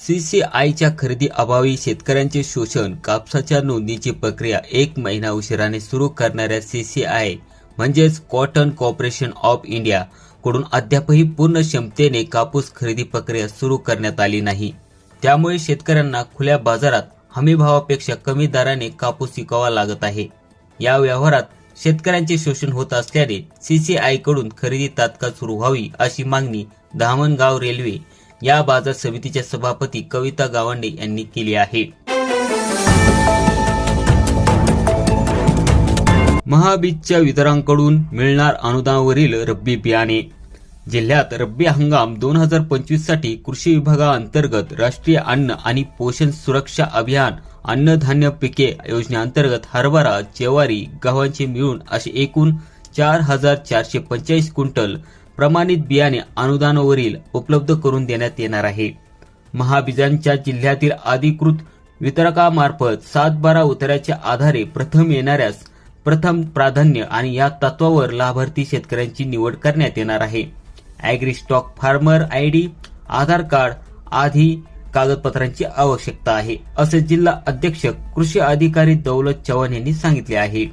सीसीआयच्या खरेदी अभावी शेतकऱ्यांचे शोषण कापसाच्या नोंदणीची प्रक्रिया एक महिना उशिराने सुरू करणाऱ्या सीसीआय म्हणजेच कॉटन कॉर्पोरेशन ऑफ इंडिया कडून अद्यापही पूर्ण क्षमतेने कापूस खरेदी प्रक्रिया सुरू करण्यात आली नाही. त्यामुळे शेतकऱ्यांना खुल्या बाजारात हमीभावापेक्षा कमी दराने कापूस विकावा लागत आहे. या व्यवहारात शेतकऱ्यांचे शोषण होत असल्याने सीसीआयकडून खरेदी तात्काळ सुरू व्हावी अशी मागणी धामणगाव रेल्वे या बाजार समितीच्या सभापती कविता गावंडे यांनी केली आहे. महाबीजच्या वितरांकडून मिळणार अनुदानावरील रब्बी बियाणे. जिल्ह्यात रब्बी हंगाम दोन हजार पंचवीससाठी कृषी विभागाअंतर्गत राष्ट्रीय अन्न आणि पोषण सुरक्षा अभियान अन्नधान्य पिके योजनेअंतर्गत हरभरा ज्वारी गव्हाचे मिळून असे एकूण चार हजार चारशे पंचेचाळीस क्विंटल प्रमाणित बियाणे अनुदानावरील उपलब्ध करून देण्यात येणार आहे. महाबीजांच्या जिल्ह्यातील अधिकृत वितरकामार्फत सात बारा उतऱ्याच्या आधारे प्रथम येणाऱ्यास प्रथम प्राधान्य आणि या तत्वावर लाभार्थी शेतकऱ्यांची निवड करण्यात येणार आहे. Agri stack farmer I D Aadhaar card आधी कागदपत्रांची आवश्यकता आहे असे जिल्हा अध्यक्ष कृषी अधिकारी दौलत चव्हाण यांनी सांगितले आहे.